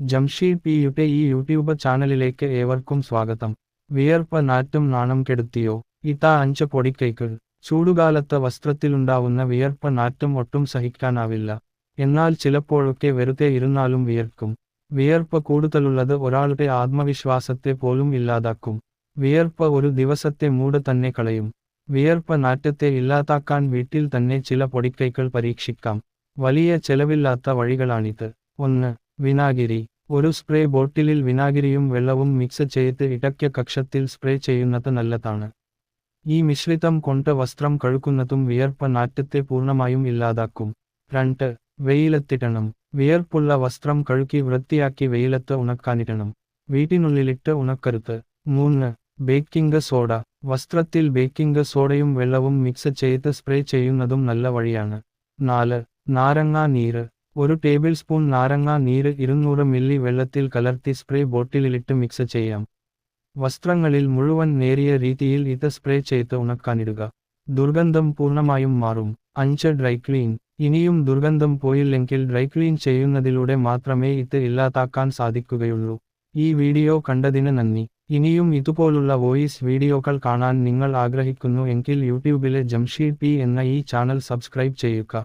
ജംഷീദ് പിയുടെ ഈ യൂട്യൂബ് ചാനലിലേക്ക് ഏവർക്കും സ്വാഗതം. വിയർപ്പ് നാറ്റും നാണം കെടുത്തിയോ? ഇതാ അഞ്ച് പൊടിക്കൈകൾ. ചൂടുകാലത്ത് വസ്ത്രത്തിലുണ്ടാവുന്ന വിയർപ്പ് നാറ്റും ഒട്ടും സഹിക്കാനാവില്ല. എന്നാൽ ചിലപ്പോഴൊക്കെ വെറുതെ ഇരുന്നാലും വിയർക്കും. വിയർപ്പ് കൂടുതലുള്ളത് ഒരാളുടെ ആത്മവിശ്വാസത്തെ പോലും ഇല്ലാതാക്കും. വിയർപ്പ് ഒരു ദിവസത്തെ മൂട് തന്നെ കളയും. വിയർപ്പ് നാറ്റത്തെ ഇല്ലാതാക്കാൻ വീട്ടിൽ തന്നെ ചില പൊടിക്കൈകൾ പരീക്ഷിക്കാം. വലിയ ചെലവില്ലാത്ത വഴികളാണിത്. ഒന്ന് വിനാഗിരി. ഒരു സ്പ്രേ ബോട്ടിലിൽ വിനാഗിരിയും വെള്ളവും മിക്സ് ചെയ്ത് ഇടയ്ക്ക് കക്ഷത്തിൽ സ്പ്രേ ചെയ്യുന്നത് നല്ലതാണ്. ഈ മിശ്രിതം കൊണ്ട് വസ്ത്രം കഴുകുന്നതും വിയർപ്പ് നാറ്റത്തെ പൂർണമായും ഇല്ലാതാക്കും. രണ്ട് വെയിലത്തിടണം. വിയർപ്പുള്ള വസ്ത്രം കഴുകി വൃത്തിയാക്കി വെയിലത്ത് ഉണക്കാനിടണം. വീട്ടിനുള്ളിലിട്ട് ഉണക്കരുത്. മൂന്ന് ബേക്കിംഗ് സോഡ. വസ്ത്രത്തിൽ ബേക്കിംഗ് സോഡയും വെള്ളവും മിക്സ് ചെയ്ത് സ്പ്രേ ചെയ്യുന്നതും നല്ല വഴിയാണ്. നാല് നാരങ്ങാ നീര്. ഒരു ടേബിൾ സ്പൂൺ നാരങ്ങ നീര് ഇരുന്നൂറ് മില്ലി വെള്ളത്തിൽ കലർത്തി സ്പ്രേ ബോട്ടിലിലിട്ട് മിക്സ് ചെയ്യാം. വസ്ത്രങ്ങളിൽ മുഴുവൻ നേരിയ രീതിയിൽ ഇത് സ്പ്രേ ചെയ്ത് ഉണക്കാനിടുക. ദുർഗന്ധം പൂർണമായും മാറും. അഞ്ച് ഡ്രൈ ക്ലീൻ. ഇനിയും ദുർഗന്ധം പോയില്ലെങ്കിൽ ഡ്രൈ ക്ലീൻ ചെയ്യുന്നതിലൂടെ മാത്രമേ ഇത് ഇല്ലാതാക്കാൻ സാധിക്കുകയുള്ളൂ. ഈ വീഡിയോ കണ്ടതിന് നന്ദി. ഇനിയും ഇതുപോലുള്ള വോയിസ് വീഡിയോകൾ കാണാൻ നിങ്ങൾ ആഗ്രഹിക്കുന്നു എങ്കിൽ യൂട്യൂബിലെ ജംഷീദ് പി എന്ന ഈ ചാനൽ സബ്സ്ക്രൈബ് ചെയ്യുക.